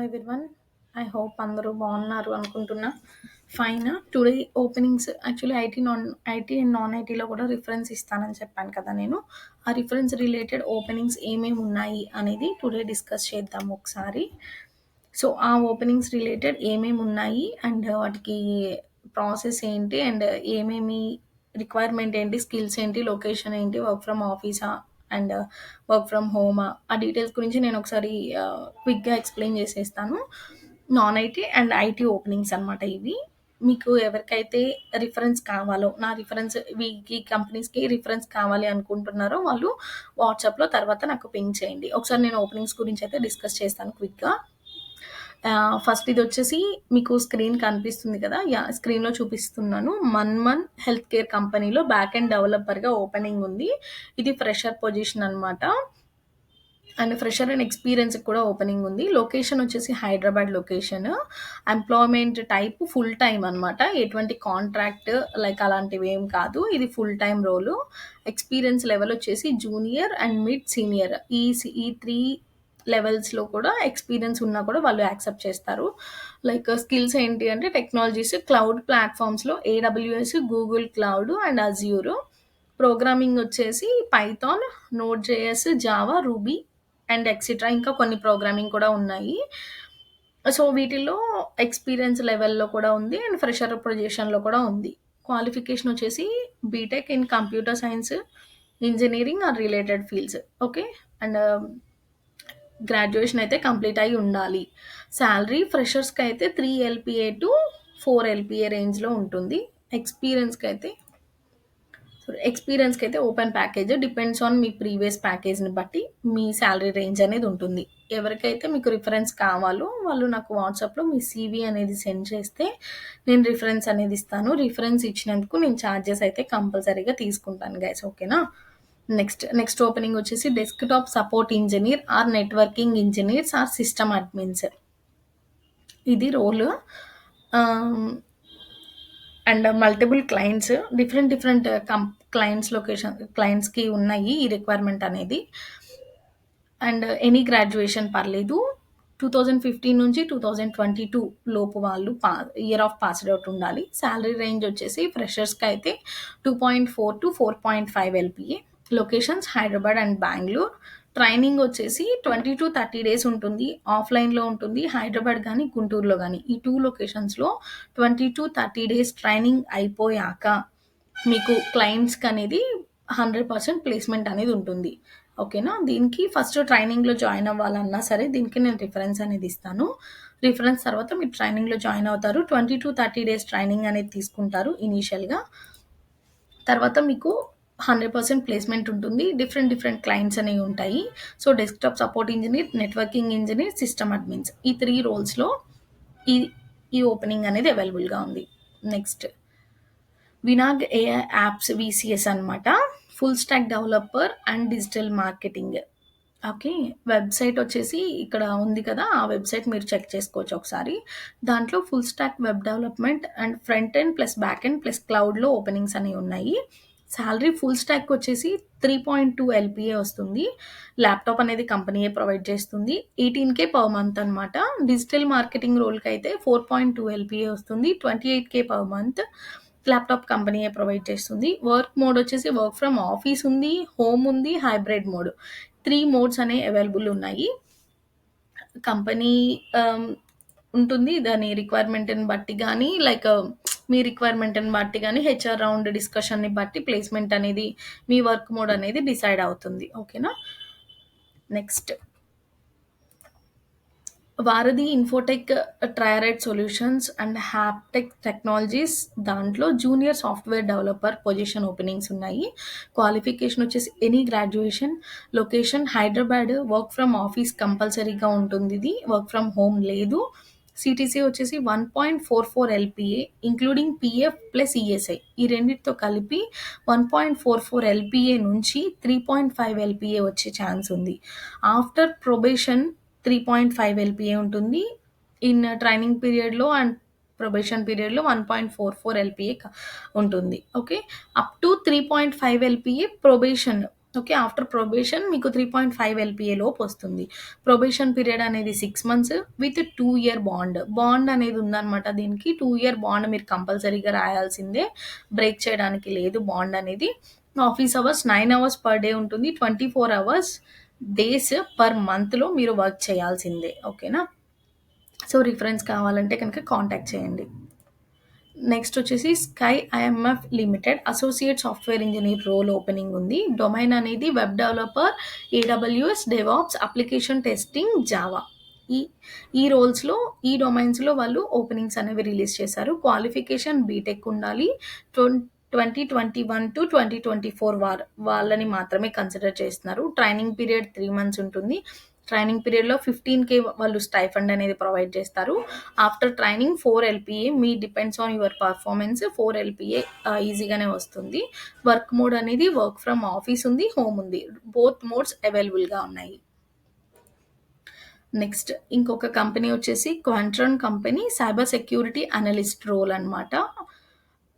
Everyone. I hope అందరూ బాగున్నారు అనుకుంటున్నా. Fine. Today openings actually IT non IT and non ఐటీలో కూడా రిఫరెన్స్ ఇస్తానని చెప్పాను కదా నేను. ఆ రిఫరెన్స్ రిలేటెడ్ ఓపెనింగ్స్ ఏమేమి ఉన్నాయి అనేది టుడే డిస్కస్ చేద్దాం ఒకసారి. సో, ఆ ఓపెనింగ్స్ రిలేటెడ్ ఏమేమి ఉన్నాయి అండ్ వాటికి ప్రాసెస్ ఏంటి అండ్ ఏమేమి రిక్వైర్మెంట్ ఏంటి, స్కిల్స్ ఏంటి, లొకేషన్ ఏంటి, వర్క్ ఫ్రమ్ ఆఫీసా అండ్ వర్క్ ఫ్రమ్ హోమా ఆ డీటెయిల్స్ గురించి నేను ఒకసారి uh, క్విక్‌గా ఎక్స్‌ప్లెయిన్ చేసేస్తాను. Non IT and IT openings అనమాట ఇవి. మీకు ఎవరికైతే రిఫరెన్స్ కావాలో, నా రిఫరెన్స్ వీకి ఈ కంపెనీస్‌కి రిఫరెన్స్ కావాలి అనుకుంటున్నారో వాళ్ళు వాట్సాప్‌లో తర్వాత నాకు పింగ్ చేయండి. ఒకసారి నేను ఓపెనింగ్స్ గురించి అయితే డిస్కస్ చేస్తాను క్విక్‌గా. ఫస్ట్ ఇది వచ్చేసి మీకు స్క్రీన్ కనిపిస్తుంది కదా! యా స్క్రీన్‌లో చూపిస్తున్నాను. మన్మన్ హెల్త్ కేర్ కంపెనీలో బ్యాక్ అండ్ డెవలపర్‌గా ఓపెనింగ్ ఉంది. ఇది ఫ్రెషర్ పొజిషన్ అనమాట. అండ్ ఫ్రెషర్ అండ్ ఎక్స్పీరియన్స్ కూడా ఓపెనింగ్ ఉంది. లొకేషన్ వచ్చేసి Hyderabad location. Employment type full time అనమాట. ఎటువంటి కాంట్రాక్ట్ లైక్ అలాంటివి ఏం కాదు. ఇది full time role. Experience level వచ్చేసి జూనియర్ అండ్ మిడ్ సీనియర్ ఈ ఈ త్రీ లెవెల్స్‌లో కూడా ఎక్స్‌పీరియన్స్ ఉన్నా కూడా వాళ్ళు యాక్సెప్ట్ చేస్తారు. లైక్ స్కిల్స్ ఏంటి అంటే technologies cloud ప్లాట్‌ఫార్మ్స్‌లో AWS, Google cloud and Azure. Programming వచ్చేసి Python, Node JS, Java, Ruby and etcetera ఇంకా కొన్ని ప్రోగ్రామింగ్ కూడా ఉన్నాయి. సో, వీటిల్లో ఎక్స్‌పీరియన్స్ లెవెల్‌లో కూడా ఉంది అండ్ ఫ్రెషర్ పొజిషన్‌లో కూడా ఉంది. క్వాలిఫికేషన్ వచ్చేసి B Tech in computer science, engineering or related fields. Okay. And graduation అయితే కంప్లీట్ అయ్యి ఉండాలి. శాలరీ ఫ్రెషర్స్కి అయితే three LPA to four LPA రేంజ్‌లో ఉంటుంది. ఎక్స్పీరియన్స్కి అయితే ఎక్స్పీరియన్స్కి అయితే ఓపెన్ ప్యాకేజ్ డిపెండ్స్ ఆన్ మీ ప్రీవియస్ ప్యాకేజ్‌ని బట్టి మీ శాలరీ రేంజ్ అనేది ఉంటుంది. ఎవరికైతే మీకు రిఫరెన్స్ కావాలో వాళ్ళు నాకు వాట్సాప్‌లో మీ సీవీ అనేది సెండ్ చేస్తే నేను రిఫరెన్స్ అనేది ఇస్తాను. రిఫరెన్స్ ఇచ్చినందుకు నేను చార్జెస్ అయితే కంపల్సరీగా తీసుకుంటాను గైస్ ఓకేనా. నెక్స్ట్ నెక్స్ట్ ఓపెనింగ్ వచ్చేసి desktop support engineer or networking engineers or system admins. ఇది role. And multiple clients different different come clients location క్లయింట్స్‌కి ఉన్నాయి ఈ రిక్వైర్మెంట్ అనేది. అండ్ ఎనీ గ్రాడ్యుయేషన్ పర్లేదు. 2015 నుంచి 2022 లోపు వాళ్ళు పా ఇయర్ ఆఫ్ పాస్డ్ అవుట్ ఉండాలి. శాలరీ రేంజ్ వచ్చేసి ఫ్రెషర్స్‌కైతే 2.4-4.5 LPA. Locations Hyderabad and Bengaluru training వచ్చేసి 20-30 డేస్ ఉంటుంది. ఆఫ్‌లైన్‌లో ఉంటుంది. హైదరాబాద్ కానీ గుంటూరులో కానీ ఈ టూ లొకేషన్స్‌లో 20-30 డేస్ ట్రైనింగ్ అయిపోయాక మీకు క్లయింట్స్కి అనేది హండ్రెడ్ పర్సెంట్ ప్లేస్‌మెంట్ అనేది ఉంటుంది. ఓకేనా. దీనికి ఫస్ట్ ట్రైనింగ్‌లో జాయిన్ అవ్వాలన్నా సరే దీనికి నేను రిఫరెన్స్ అనేది ఇస్తాను. రిఫరెన్స్ తర్వాత మీరు ట్రైనింగ్‌లో జాయిన్ అవుతారు. 20-30 డేస్ ట్రైనింగ్ అనేది తీసుకుంటారు ఇనీషియల్‌గా. తర్వాత మీకు 100% ప్లేస్‌మెంట్ ఉంటుంది. డిఫరెంట్ డిఫరెంట్ క్లయింట్స్ అనేవి ఉంటాయి. So, desktop support engineer networking engineer system admins ఈ త్రీ రోల్స్‌లో ఈ ఈ ఓపెనింగ్ అనేది అవైలబుల్‌గా ఉంది. నెక్స్ట్ వినాగ్ ఏఐ యాప్స్ విసిఎస్ అనమాట. Full stack developer and digital marketing. Okay. Website వచ్చేసి ఇక్కడ ఉంది కదా! ఆ వెబ్‌సైట్ మీరు చెక్ చేసుకోవచ్చు ఒకసారి. దాంట్లో full stack web development and front end plus back end plus క్లౌడ్‌లో openings అనేవి ఉన్నాయి. శాలరీ ఫుల్ స్టాక్ వచ్చేసి త్రీ పాయింట్ టూ ఎల్పిఏ వస్తుంది. ల్యాప్‌టాప్ అనేది కంపెనీయే ప్రొవైడ్ చేస్తుంది. ఎయిటీన్ కే పర్ మంత్ అనమాట. డిజిటల్ మార్కెటింగ్ రూల్కి అయితే ఫోర్ పాయింట్ టూ ఎల్పిఏ వస్తుంది. 28,000 పర్ మంత్. ల్యాప్‌టాప్ కంపెనీయే ప్రొవైడ్ చేస్తుంది. వర్క్ మోడ్ వచ్చేసి వర్క్ ఫ్రమ్ ఆఫీస్ ఉంది, హోమ్ ఉంది, హైబ్రిడ్ మోడ్. త్రీ మోడ్స్ అనేవి అవైలబుల్ ఉన్నాయి. కంపెనీ ఉంటుంది. దాని రిక్వైర్మెంట్‌ని బట్టి కానీ లైక్ మీ రిక్వైర్మెంట్‌ని బట్టి కానీ హెచ్ఆర్ రౌండ్ డిస్కషన్‌ని బట్టి ప్లేస్‌మెంట్ అనేది మీ వర్క్ మోడ్ అనేది డిసైడ్ అవుతుంది. ఓకేనా. నెక్స్ట్ వారధి ఇన్ఫోటెక్ ట్రైరైడ్ సొల్యూషన్స్ అండ్ హ్యాప్టెక్ టెక్నాలజీస్ దాంట్లో junior software developer position openings ఉన్నాయి. క్వాలిఫికేషన్ వచ్చేసి any graduation. Location Hyderabad. Work from office కంపల్సరీగా ఉంటుంది ఇది వర్క్ ఫ్రమ్ హోమ్ లేదు. సిటీసీ వచ్చేసి one point four four LPA including PF plus ESI ఈ రెండింటితో కలిపి one point four four LPA నుంచి త్రీ పాయింట్ ఫైవ్ ఎల్పిఏ వచ్చే ఛాన్స్ ఉంది. After probation three point five LPA ఉంటుంది. ఇన్ ట్రైనింగ్ పీరియడ్లో అండ్ ప్రొబేషన్ పీరియడ్లో one point four four LPA ఉంటుంది. Okay up to three point five LPA probation okay. After probation మీకు three point five LPA లోపు వస్తుంది. Probation period అనేది six months with two year bond. Bond అనేది ఉందనమాట దీనికి. Two year bond మీరు కంపల్సరీగా రాయాల్సిందే. బ్రేక్ చేయడానికి లేదు బాండ్ అనేది. Office hours nine hours per day ఉంటుంది. 24 అవర్స్ డేస్ పర్ మంత్‌లో మీరు వర్క్ చేయాల్సిందే. ఓకేనా? సో, రిఫరెన్స్ కావాలంటే కనుక కాంటాక్ట్ చేయండి. నెక్స్ట్ వచ్చేసి Sky IMF limited associate software engineer role opening ఉంది. డొమైన్ అనేది web developer, AWS, DevOps, application testing, Java. ఈ ఈ రోల్స్‌లో ఈ డొమైన్స్‌లో వాళ్ళు ఓపెనింగ్స్ అనేవి రిలీజ్ చేశారు. క్వాలిఫికేషన్ బీటెక్ ఉండాలి. Twenty twenty one to twenty twenty four war వాళ్ళని మాత్రమే కన్సిడర్ చేస్తున్నారు. ట్రైనింగ్ పీరియడ్ త్రీ మంత్స్ ఉంటుంది. ట్రైనింగ్ పీరియడ్‌లో 15,000 వాళ్ళు స్టైఫండ్ అనేది ప్రొవైడ్ చేస్తారు. After training four LPA me depends on your performance four LPA ఈజీగానే వస్తుంది. వర్క్ మోడ్ అనేది వర్క్ ఫ్రమ్ ఆఫీస్ ఉంది, హోమ్ ఉంది. బోత్ మోడ్స్ అవైలబుల్‌గా ఉన్నాయి. నెక్స్ట్ ఇంకొక కంపెనీ వచ్చేసి Quantron company cyber security analyst role అనమాట.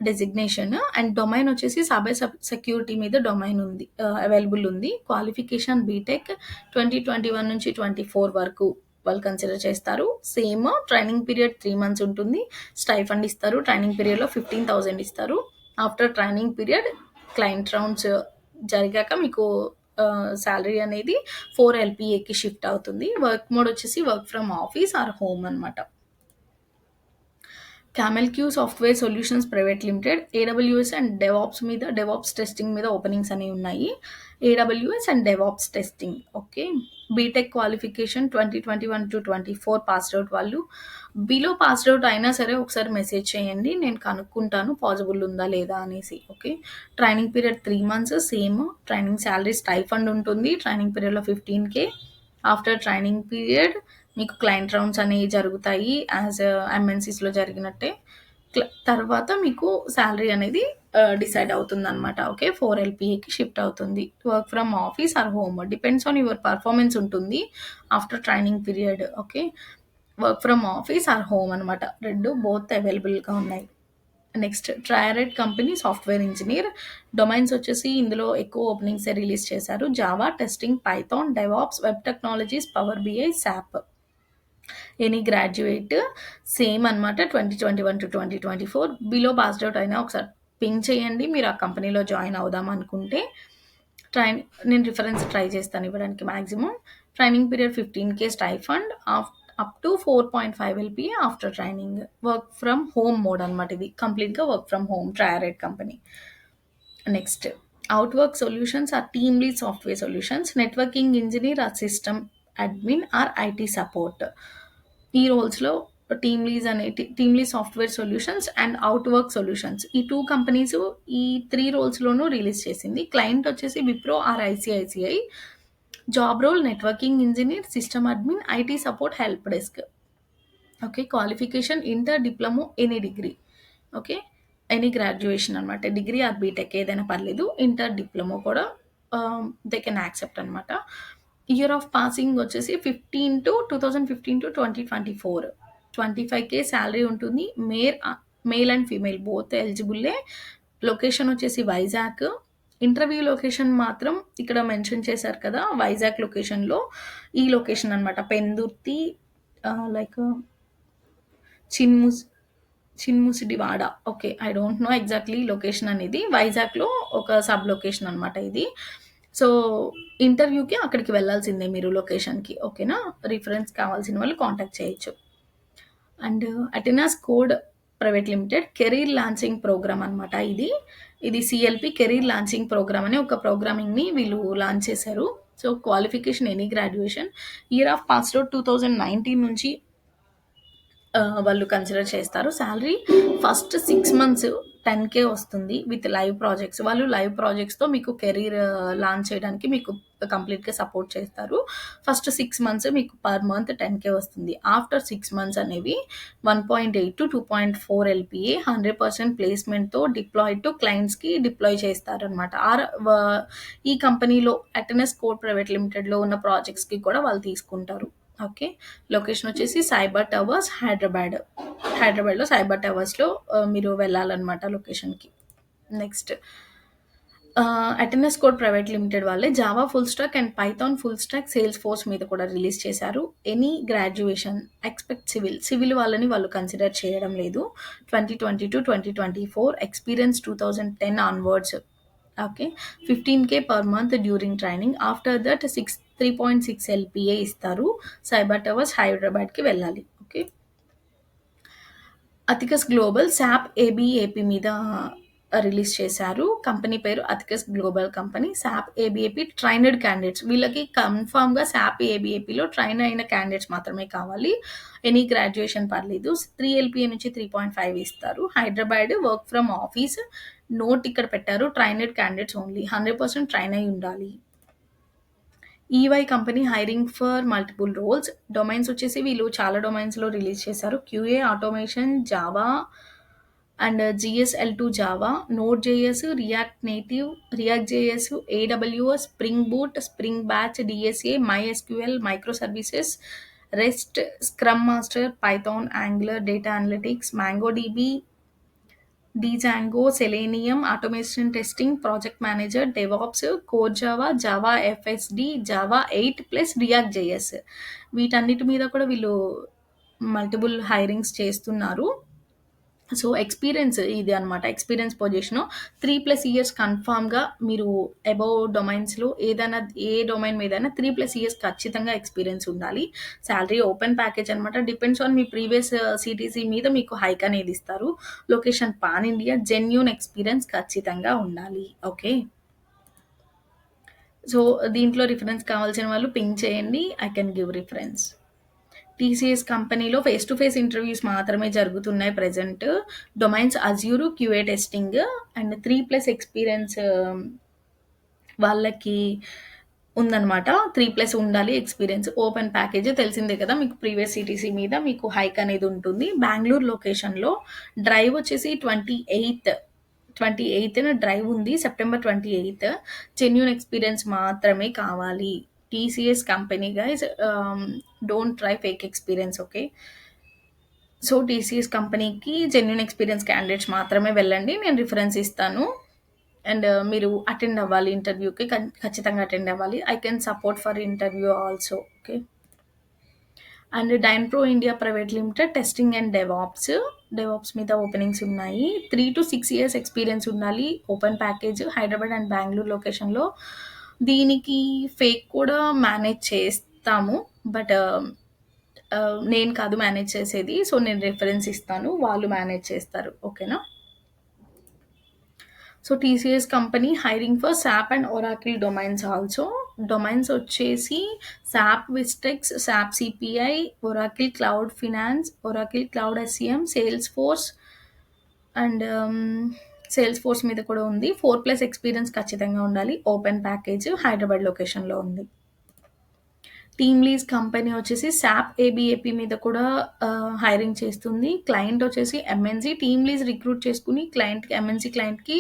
డెసిగ్నేషన్ అండ్ డొమైన్ వచ్చేసి సైబర్ సెక్యూరిటీ మీద డొమైన్ ఉంది. అవైలబుల్ ఉంది. క్వాలిఫికేషన్ బీటెక్ 2021 నుంచి 24 వరకు వాళ్ళు కన్సిడర్ చేస్తారు. Same training period three months ఉంటుంది. స్టైఫండ్ ఇస్తారు. ట్రైనింగ్ పీరియడ్‌లో 15,000 ఇస్తారు. After training period client rounds జరిగాక మీకు శాలరీ అనేది ఫోర్ ఎల్పిఏకి షిఫ్ట్ అవుతుంది. వర్క్ మోడ్ వచ్చేసి work from office or home అనమాట. Camel Q software solutions private limited AWS and DevOps మీద డెవాప్స్ టెస్టింగ్ మీద ఓపెనింగ్స్ అనేవి ఉన్నాయి. AWS and DevOps testing okay. BTech qualification 2021-24 passed out వాళ్ళు. బిలో పాస్డ్ అవుట్ అయినా సరే ఒకసారి మెసేజ్ చేయండి. నేను కనుక్కుంటాను పాసిబుల్ ఉందా లేదా అనేసి. Okay. Training period three months same. Training salary stipend ఉంటుంది. ట్రైనింగ్ పీరియడ్‌లో 15,000 ఆఫ్టర్ ట్రైనింగ్ పీరియడ్ మీకు క్లయింట్ రౌండ్స్ అనేవి జరుగుతాయి. యాజ్ ఎంఎన్‌సీస్‌లో జరిగినట్టే. తర్వాత మీకు శాలరీ అనేది డిసైడ్ అవుతుంది అనమాట ఓకే. ఫోర్ ఎల్పిఏకి షిఫ్ట్ అవుతుంది. Work from office or home depends on your performance ఉంటుంది. After training period okay. Work from office or home అనమాట. రెండు బోత్ అవైలబుల్‌గా ఉన్నాయి. నెక్స్ట్ ట్రయరెడ్ కంపెనీ సాఫ్ట్‌వేర్ ఇంజనీర్ డొమైన్స్ వచ్చేసి ఇందులో ఎక్కువ ఓపెనింగ్స్ రిలీజ్ చేశారు. Java, testing, Python, DevOps, web technologies, power BI SAP any graduate same అనమాట 2021-2024 బిలో పాస్డ్ అవుట్ అయినా ఒకసారి పింగ్ చేయండి. మీరు ఆ కంపెనీలో జాయిన్ అవుదాం అనుకుంటే. ట్రైన్ నేను రిఫరెన్స్ ట్రై చేస్తాను ఇవ్వడానికి maximum training period 15,000 stipend of up to 4.5 LPA after training. Work from home mode అనమాట ఇది. కంప్లీట్‌గా work from home ట్రైరెడ్ company. Next outwork solutions or team lead software solutions. Networking engineer or system admin or IT support. ఈ రోల్స్‌లో team lease అనే TeamLease software solutions and out work solutions. ఈ two companies ఈ three రోల్స్‌లోనూ release చేసింది. Client వచ్చేసి Wipro or ICICI job role networking engineer system admin, IT support, help desk. Okay. Qualification inter, diploma, any degree. Okay. Any graduation అనమాట. Degree or BTech ఏదైనా పర్లేదు. Inter, diploma కూడా they can accept అనమాట. Year of passing వచ్చేసి 15-2015-2024 25,000 salary ఉంటుంది. మేర్ male and female both ఎలిజిబుల్లే. Location వచ్చేసి వైజాగ్. ఇంటర్వ్యూ లొకేషన్ మాత్రం ఇక్కడ మెన్షన్ చేశారు కదా! వైజాగ్ లొకేషన్‌లో ఈ లొకేషన్ అనమాట. Pendurthi like చిన్ముస్ Chinamusidivada. Okay. I don't know exactly location అనేది. వైజాగ్‌లో ఒక సబ్ లొకేషన్ అనమాట ఇది. సో, ఇంటర్వ్యూకి అక్కడికి వెళ్ళాల్సిందే మీరు లొకేషన్‌కి. ఓకేనా? రిఫరెన్స్ కావాల్సిన వాళ్ళు కాంటాక్ట్ చేయొచ్చు. And అటెనాస్ code private limited career launching program అనమాట ఇది. ఇది సీఎల్‌పీ కెరీర్ లాంచింగ్ ప్రోగ్రామ్ అనే ఒక ప్రోగ్రామింగ్‌ని వీళ్ళు లాంచ్ చేశారు. So, qualification any graduation. Year of passed out 2019 నుంచి వాళ్ళు కన్సిడర్ చేస్తారు. Salary first six months ten K వస్తుంది. With live projects. వాళ్ళు లైవ్ ప్రాజెక్ట్స్‌తో మీకు కెరీర్ లాంచ్ చేయడానికి మీకు కంప్లీట్‌గా సపోర్ట్ చేస్తారు. ఫస్ట్ సిక్స్ మంత్స్ మీకు పర్ మంత్ టెన్ కే వస్తుంది. ఆఫ్టర్ సిక్స్ మంత్స్ అనేవి one point eight two point four LPA hundred percent ప్లేస్‌మెంట్‌తో deploy to క్లయింట్స్‌కి డిప్లాయ్ చేస్తారనమాట. ఆర్ ఈ కంపెనీలో అటెనస్ కోర్ ప్రైవేట్ లిమిటెడ్‌లో ఉన్న ప్రాజెక్ట్స్‌కి కూడా వాళ్ళు తీసుకుంటారు. ఓకే. లొకేషన్ వచ్చేసి సైబర్ టవర్స్ హైదరాబాద్. హైదరాబాద్‌లో సైబర్ టవర్స్‌లో మీరు వెళ్ళాలన్నమాట లొకేషన్‌కి. నెక్స్ట్ ఆహ్, అటెనస్ కోడ్ ప్రైవేట్ లిమిటెడ్ వాళ్ళే Java full stack and Python full stack Salesforce మీద కూడా రిలీజ్ చేశారు. Any graduation expect civil. Civil వాళ్ళని వాళ్ళు కన్సిడర్ చేయడం లేదు. 2022-2024 experience 2010 onwards. Okay. 15,000 per month during training. After that six three point six LPA ఇస్తారు. Cyber Towers హైదరాబాద్‌కి వెళ్ళాలి. ఓకే. అతికస్ గ్లోబల్ సాప్ ఏబీఏపీ మీద రిలీజ్ చేశారు. కంపెనీ పేరు అతికస్ global company. SAP ABAP trained candidates. వీళ్ళకి కన్ఫామ్గా సాప్ ఏబీఏపీలో ట్రైన్ అయిన క్యాండిడేట్స్ మాత్రమే కావాలి. ఎనీ గ్రాడ్యుయేషన్ పర్లేదు. త్రీ ఎల్పిఏ నుంచి 3.5 ఇస్తారు. Hyderabad work from office. Note ఇక్కడ పెట్టారు. Trained candidates only. 100% ట్రైన్ అయి ఉండాలి. EY company hiring for multiple roles. Domains వచ్చేసి వీళ్ళు చాలా డొమైన్స్‌లో రిలీజ్ చేశారు. QA, automation, Java and GSL to Java, node JS, React Native, React JS, AWS, Spring Boot, Spring Batch, DSA MySQL, micro services, rest, scrum master, Python, Angular, data analytics, MongoDB, Django, Selenium, automation testing, project manager, DevOps, core Java, Java FSD, Java eight plus React JS. వీటన్నిటి మీద కూడా వీళ్ళు multiple hirings చేస్తున్నారు. So, experience ఇది అనమాట. Experience position. 3+ years కన్ఫామ్గా మీరు above డొమైన్స్‌లో ఏదైనా ఏ డొమైన్ మీదైనా 3+ ఇయర్స్ ఖచ్చితంగా ఎక్స్‌పీరియన్స్ ఉండాలి. శాలరీ ఓపెన్ ప్యాకేజ్ అనమాట. డిపెండ్స్ ఆన్ మీ ప్రీవియస్ సిటీసీ మీద మీకు హైక్ అనేది ఇస్తారు. Location pan India. Genuine experience ఖచ్చితంగా ఉండాలి. ఓకే. సో, దీంట్లో రిఫరెన్స్ కావాల్సిన వాళ్ళు పింక్ చేయండి. I can give reference. TCS కంపెనీలో ఫేస్ టు ఫేస్ ఇంటర్వ్యూస్ మాత్రమే జరుగుతున్నాయి present domains Azure, QA testing and three plus experience వాళ్ళకి ఉందనమాట. 3+ ఉండాలి ఎక్స్‌పీరియన్స్. ఓపెన్ ప్యాకేజ్ తెలిసిందే కదా! మీకు ప్రీవియస్ సిటీసీ మీద మీకు హైక్ అనేది ఉంటుంది. బెంగళూరు లొకేషన్‌లో డ్రైవ్ వచ్చేసి 28 28న డ్రైవ్ ఉంది. September twenty eighth genuine experience మాత్రమే కావాలి. TCS company guys don't try fake experience okay. So, TCS కంపెనీకి జెన్యున్ ఎక్స్‌పీరియన్స్ క్యాండిడేట్స్ మాత్రమే వెళ్ళండి. నేను రిఫరెన్స్ ఇస్తాను. అండ్ మీరు అటెండ్ అవ్వాలి ఇంటర్వ్యూకి. ఖచ్చితంగా అటెండ్ అవ్వాలి. I can support for interview also. Okay. And Dynpro India private limited testing and DevOps. DevOps మీద ఓపెనింగ్స్ ఉన్నాయి. 3-6 ఇయర్స్ ఎక్స్‌పీరియన్స్ ఉండాలి. Open package Hyderabad and Bengaluru లొకేషన్‌లో. దీనికి ఫేక్ కూడా మేనేజ్ చేస్తాము. బట్ నేను కాదు మేనేజ్ చేసేది. సో, నేను రిఫరెన్స్ ఇస్తాను. వాళ్ళు మేనేజ్ చేస్తారు. ఓకేనా? So, TCS company hiring for SAP and Oracle domains also. Domains వచ్చేసి SAP Vistex, SAP CPI Oracle cloud finance, Oracle cloud SCM Salesforce and Salesforce మీద కూడా ఉంది. ఫోర్ ప్లస్ ఎక్స్‌పీరియన్స్ ఖచ్చితంగా ఉండాలి. ఓపెన్ ప్యాకేజ్ హైదరాబాద్ లొకేషన్‌లో ఉంది. టీమ్ లీజ్ కంపెనీ వచ్చేసి సాప్ ABAP మీద కూడా హైరింగ్ చేస్తుంది. క్లయింట్ వచ్చేసి ఎంఎన్‌సీ. టీమ్ లీజ్ రిక్రూట్ చేసుకుని క్లయింట్ ఎంఎన్‌సీ క్లయింట్‌కి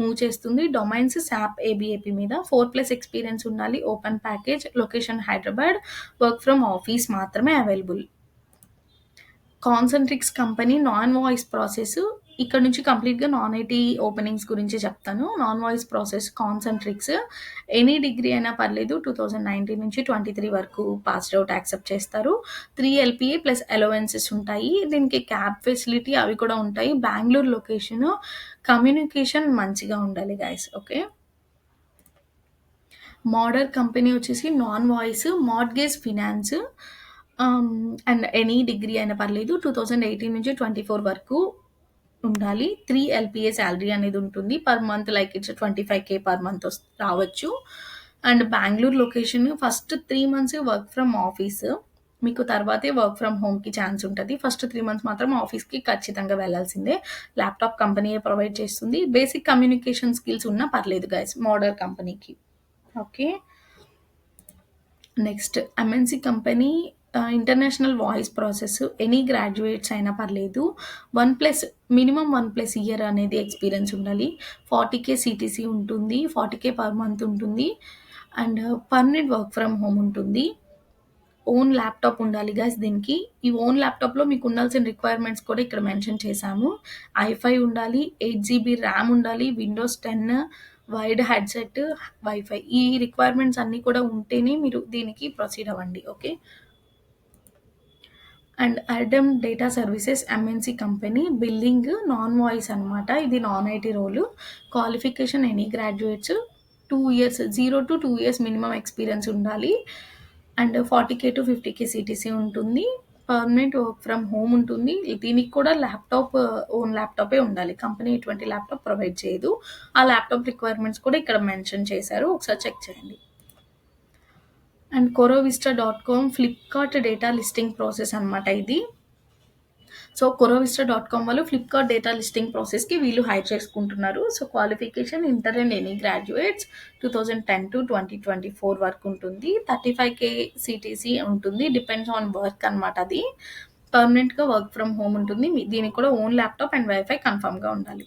మూవ్ చేస్తుంది. డొమైన్స్ సాప్ ఏబీఏపీ మీద ఫోర్ ప్లస్ ఎక్స్‌పీరియన్స్ ఉండాలి. Open package location Hyderabad. Work from office మాత్రమే available. Concentrix company non voice process. ఇక్కడ నుంచి కంప్లీట్‌గా నాన్ ఐటీ ఓపెనింగ్స్ గురించి చెప్తాను. Non voice process Concentrix. Any degree అయినా పర్లేదు. 2019 నుంచి 23 వరకు పాస్డ్ అవుట్ యాక్సెప్ట్ చేస్తారు. త్రీ ఎల్పిఏ ప్లస్ అలవెన్సెస్ ఉంటాయి. దీనికి క్యాబ్ ఫెసిలిటీ అవి కూడా ఉంటాయి. బెంగళూరు లొకేషన్. కమ్యూనికేషన్ మంచిగా ఉండాలి గైస్. ఓకే. మోడర్ కంపెనీ వచ్చేసి non voice mortgage finance. And any degree అయినా పర్లేదు. 2018 నుంచి 24 వరకు ఉండాలి. త్రీ ఎల్పిఏ శాలరీ అనేది ఉంటుంది. Per month like it's 25,000 per month రావచ్చు. And Bengaluru location first three months work from office. మీకు తర్వాతే వర్క్ ఫ్రమ్ హోమ్‌కి ఛాన్స్ ఉంటుంది ఫస్ట్ త్రీ మంత్స్ మాత్రం ఆఫీస్‌కి ఖచ్చితంగా వెళ్ళాల్సిందే. ల్యాప్‌టాప్ కంపెనీయే ప్రొవైడ్ చేస్తుంది. బేసిక్ కమ్యూనికేషన్ స్కిల్స్ ఉన్నా పర్లేదు గైస్ మోడర్ కంపెనీకి. Okay. Next MNC company international voice process. Any graduates అయినా పర్లేదు. One plus minimum one plus year అనేది ఎక్స్‌పీరియన్స్ ఉండాలి. ఫార్టీ కే సీటీసీ ఉంటుంది. ఫార్టీ కే పర్ మంత్ ఉంటుంది. And permanent work from home ఉంటుంది. ఓన్ ల్యాప్‌టాప్ ఉండాలి guys దీనికి. ఈ ఓన్ ల్యాప్‌టాప్‌లో మీకు ఉండాల్సిన రిక్వైర్మెంట్స్ కూడా ఇక్కడ మెన్షన్ చేశాము. ఐఫై ఉండాలి. Eight GB RAM Windows. Windows 10 wired headset WiFi ఈ రిక్వైర్మెంట్స్ అన్నీ కూడా ఉంటేనే మీరు దీనికి ప్రొసీడ్ అవ్వండి okay and Adam data services MNC company billing non voice అనమాట ఇది non IT role. Qualification any graduates two years zero to two years minimum experience ఉండాలి. And forty K to fifty K CTC ఉంటుంది. Permanent work from home ఉంటుంది. దీనికి కూడా laptop own ల్యాప్టాపే ఉండాలి. Company ఎటువంటి laptop provide చేయదు. ఆ ల్యాప్టాప్ రిక్వైర్మెంట్స్ కూడా ఇక్కడ మెన్షన్ చేశారు. ఒకసారి చెక్ చేయండి. And Corovista dot com Flipkart data listing process అనమాట ఇది. సో కొరోవిస్టా డాట్ కామ్ వాళ్ళు ఫ్లిప్కార్ట్ డేటా లిస్టింగ్ ప్రాసెస్కి వీళ్ళు హైర్ చేసుకుంటున్నారు. So qualification inter and any graduates two thousand ten to twenty twenty four వరకు ఉంటుంది. థర్టీ ఫైవ్ కే సిటీసీ ఉంటుంది. Depends on work అనమాట అది. పర్మనెంట్గా వర్క్ ఫ్రమ్ హోమ్ ఉంటుంది. దీనికి కూడా ఓన్ ల్యాప్టాప్ అండ్ వైఫై కన్ఫర్మ్గా ఉండాలి.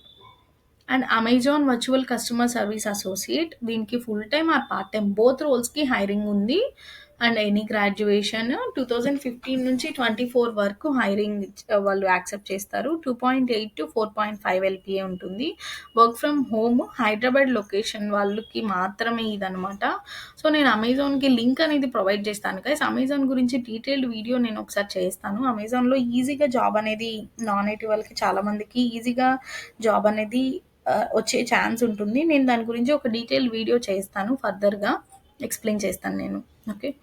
And Amazon virtual customer service associate దీనికి full time or part time both రోల్స్కి hiring ఉంది. And any graduation two thousand fifteen నుంచి ట్వంటీ ఫోర్ వరకు హైరింగ్ వాళ్ళు యాక్సెప్ట్ చేస్తారు. Two point eight to four point five LPA ఉంటుంది. Work from home Hyderabad location వాళ్ళకి మాత్రమే ఇదనమాట సో నేను అమెజాన్కి లింక్ అనేది ప్రొవైడ్ చేస్తాను కదా అమెజాన్ గురించి డీటెయిల్డ్ వీడియో నేను ఒకసారి చేస్తాను. అమెజాన్లో ఈజీగా జాబ్ అనేది నాన్ ఐటీ వాళ్ళకి చాలామందికి ఈజీగా జాబ్ అనేది వచ్చే ఛాన్స్ ఉంటుంది. నేను దాని గురించి ఒక డీటెయిల్ వీడియో చేస్తాను ఫర్దర్గా ఎక్స్ప్లెయిన్ చేస్తాను నేను. ఓకే?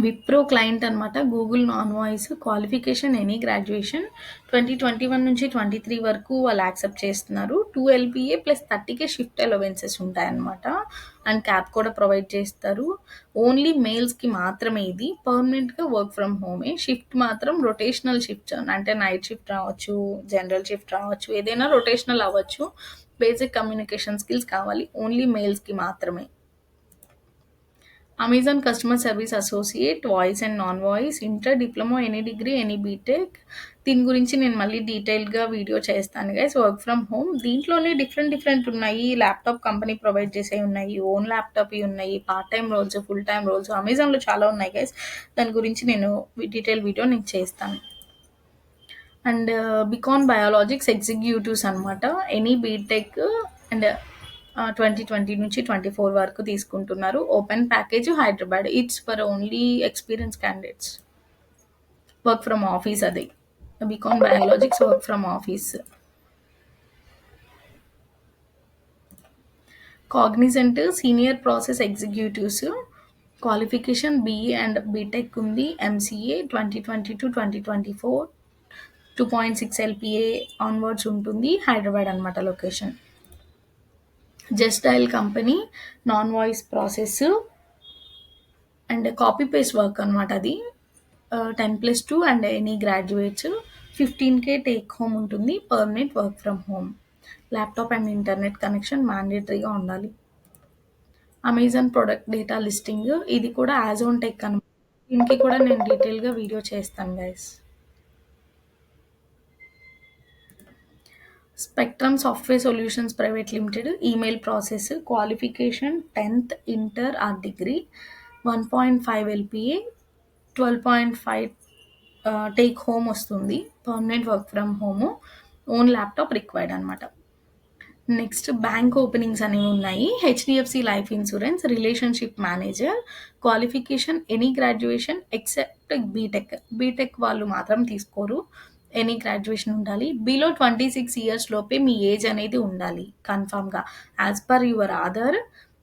విప్రో క్లయింట్ అనమాట Google non voice qualification any graduation twenty twenty one నుంచి ట్వంటీ త్రీ వరకు వాళ్ళు యాక్సెప్ట్ చేస్తున్నారు. Two LPA plus thirty K shift allowances ఉంటాయన్నమాట. అండ్ క్యాప్ కూడా ప్రొవైడ్ చేస్తారు. ఓన్లీ మేల్స్కి మాత్రమే ఇది. పర్మనెంట్గా వర్క్ ఫ్రమ్ హోమే షిఫ్ట్ మాత్రం రొటేషనల్ షిఫ్ట్ అంటే నైట్ షిఫ్ట్ రావచ్చు జనరల్ షిఫ్ట్ రావచ్చు ఏదైనా రొటేషనల్ అవ్వచ్చు. బేసిక్ కమ్యూనికేషన్ స్కిల్స్ కావాలి. ఓన్లీ మేల్స్కి మాత్రమే. Amazon customer service associate voice and non voice inter diploma any degree any BTech దీని గురించి నేను మళ్ళీ డీటెయిల్గా వీడియో చేస్తాను గైస్ వర్క్ ఫ్రమ్ హోమ్ దీంట్లోనే డిఫరెంట్ డిఫరెంట్ ఉన్నాయి. ల్యాప్టాప్ కంపెనీ ప్రొవైడ్ చేసే ఉన్నాయి. ఓన్ ల్యాప్టాప్ ఉన్నాయి. Part time roles full time roles అమెజాన్లో చాలా ఉన్నాయి గైస్ దాని గురించి నేను డీటెయిల్ వీడియో నేను చేస్తాను. అండ్ బికాన్ బయాలజిక్స్ ఎగ్జిక్యూటివ్స్ అనమాట any BTech and twenty twenty నుంచి ట్వంటీ ఫోర్ వరకు తీసుకుంటున్నారు. Open package Hyderabad it's for only experience candidates work from office అది. Biocon biologics work from office Cognizant senior process executives qualification BE and BTech ఉంది. MCA twenty twenty to twenty twenty four two point six LPA onwards ఉంటుంది. హైదరాబాద్ అనమాట location Justdial company non voice process and copy paste work అనమాట అది ten plus two and any graduates fifteen K take home ఉంటుంది permanent work from home laptop and internet connection మ్యాండేటరీగా ఉండాలి. Amazon product data listing ఇది కూడా as own tech అనమాట దీనికి కూడా నేను డీటెయిల్గా వీడియో చేస్తాను guys Spectrum software solutions private limited email process qualification tenth inter or degree one point five LPA twelve point five take home వస్తుంది permanent work from home own laptop required అనమాట next bank openings అనేవి ఉన్నాయి. HDFC life insurance relationship manager qualification any graduation except BTech. BTech వాళ్ళు మాత్రం తీసుకోరు. Any graduation ఉండాలి. Below twenty six years లోపే మీ ఏజ్ అనేది ఉండాలి. కన్ఫామ్గా as per your Aadhaar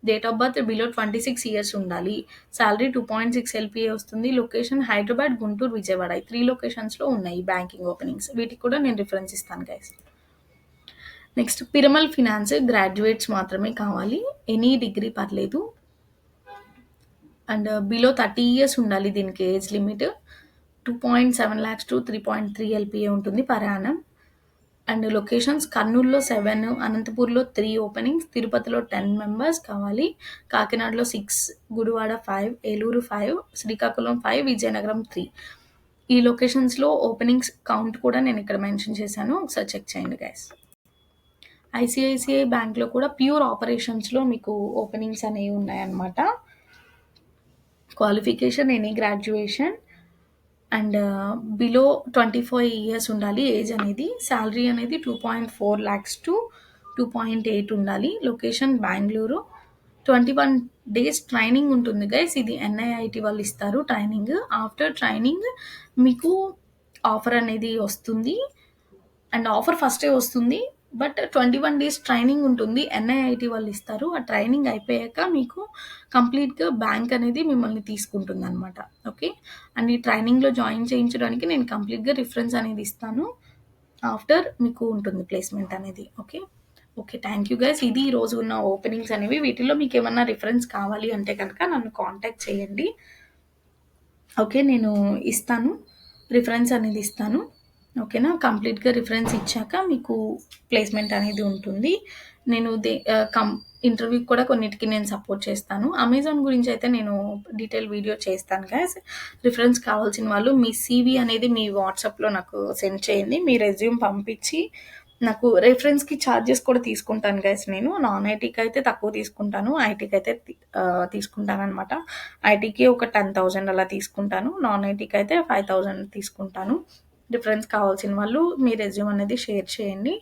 date of birth below twenty six years ఉండాలి. Salary two point six LPA వస్తుంది. లొకేషన్ హైదరాబాద్ గుంటూరు విజయవాడ ఈ త్రీ లొకేషన్స్లో ఉన్నాయి బ్యాంకింగ్ ఓపెనింగ్స్ వీటికి కూడా నేను రిఫరెన్స్ ఇస్తాను guys next Piramal finance graduates మాత్రమే కావాలి. ఎనీ డిగ్రీ పర్లేదు. అండ్ బిలో థర్టీ ఇయర్స్ ఉండాలి దీనికి age limit two point seven lakhs to three point three LPA ఉంటుంది పర్ యానం అండ్ లొకేషన్స్ కర్నూలులో సెవెన్ అనంతపూర్లో త్రీ ఓపెనింగ్స్ తిరుపతిలో టెన్ మెంబర్స్ కావాలి. కాకినాడలో six Gudivada five Eluru five Srikakulam five Vizianagaram three ఈ లొకేషన్స్లో ఓపెనింగ్స్ కౌంట్ కూడా నేను ఇక్కడ మెన్షన్ చేశాను. ఒకసారి చెక్ చేయండి గైస్ ఐసిఐసిఐ బ్యాంక్లో కూడా ప్యూర్ ఆపరేషన్స్లో మీకు ఓపెనింగ్స్ అనేవి ఉన్నాయన్నమాట. Qualification any graduation and below twenty five years ఉండాలి ఏజ్ అనేది. శాలరీ అనేది two point four lakhs to two two point eight ఉండాలి. Location Bengaluru twenty one days training ఉంటుంది గైస్ ఇది ఎన్ఐఐటి వాళ్ళు ఇస్తారు ట్రైనింగ్ ఆఫ్టర్ ట్రైనింగ్ మీకు ఆఫర్ అనేది వస్తుంది. అండ్ ఆఫర్ ఫస్టే వస్తుంది. But twenty one days training ఉంటుంది. ఎన్ఐఐటి వాళ్ళు ఇస్తారు. ఆ ట్రైనింగ్ అయిపోయాక మీకు కంప్లీట్గా బ్యాంక్ అనేది మిమ్మల్ని తీసుకుంటుంది అనమాట ఓకే? అండ్ ఈ ట్రైనింగ్లో జాయిన్ చేయించడానికి నేను కంప్లీట్గా రిఫరెన్స్ అనేది ఇస్తాను. ఆఫ్టర్ మీకు ఉంటుంది ప్లేస్మెంట్ అనేది. Okay? Okay thank you guys. ఇది ఈరోజు ఉన్న ఓపెనింగ్స్ అనేవి. వీటిలో మీకు ఏమన్నా రిఫరెన్స్ కావాలి అంటే కనుక నన్ను కాంటాక్ట్ చేయండి. ఓకే నేను ఇస్తాను. రిఫరెన్స్ అనేది ఇస్తాను. ఓకేనా? కంప్లీట్గా రిఫరెన్స్ ఇచ్చాక మీకు ప్లేస్మెంట్ అనేది ఉంటుంది. నేను దే కం ఇంటర్వ్యూ కూడా కొన్నిటికి నేను సపోర్ట్ చేస్తాను. అమెజాన్ గురించి అయితే నేను డీటెయిల్ వీడియో చేస్తాను గ్యాస్. రిఫరెన్స్ కావాల్సిన వాళ్ళు మీ సీవీ అనేది మీ వాట్సాప్లో నాకు సెండ్ చేయండి. మీ రెజ్యూమ్ పంపించి నాకు రెఫరెన్స్కి ఛార్జెస్ కూడా తీసుకుంటాను గైస్ నేను నాన్ ఐటీకి అయితే తక్కువ తీసుకుంటాను. ఐటీకి అయితే తీసుకుంటాను అనమాట ఐటీకి ఒక టెన్ థౌజండ్ అలా తీసుకుంటాను. నాన్ ఐటీకి అయితే ఫైవ్ థౌజండ్ తీసుకుంటాను. డిఫరెన్స్ కావాల్సిన వాళ్ళు మీ రెజ్యూమ్ అనేది షేర్ చేయండి.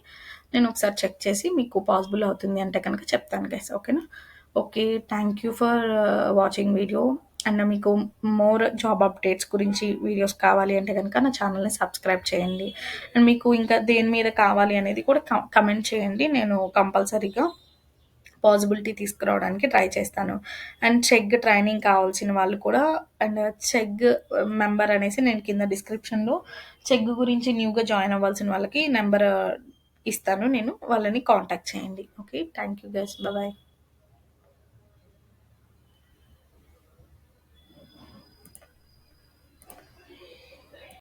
నేను ఒకసారి చెక్ చేసి మీకు పాసిబుల్ అవుతుంది అంటే కనుక చెప్తాను గైస్ ఓకేనా? Okay thank you for watching video and మీకు మోర్ జాబ్ అప్డేట్స్ గురించి వీడియోస్ కావాలి అంటే కనుక నా ఛానల్ని సబ్స్క్రైబ్ చేయండి. అండ్ మీకు ఇంకా దేని మీద కావాలి అనేది కూడా కమెంట్ చేయండి. నేను కంపల్సరీగా పాసిబిలిటీ తీసుకురావడానికి ట్రై చేస్తాను. అండ్ చెగ్ ట్రైనింగ్ కావాల్సిన వాళ్ళు కూడా అండ్ చెగ్ మెంబర్ అనేసి నేను కింద డిస్క్రిప్షన్లో చెగ్ గురించి న్యూగా జాయిన్ అవ్వాల్సిన వాళ్ళకి నెంబర్ ఇస్తాను. నేను వాళ్ళని కాంటాక్ట్ చేయండి. Okay? Thank you guys bye.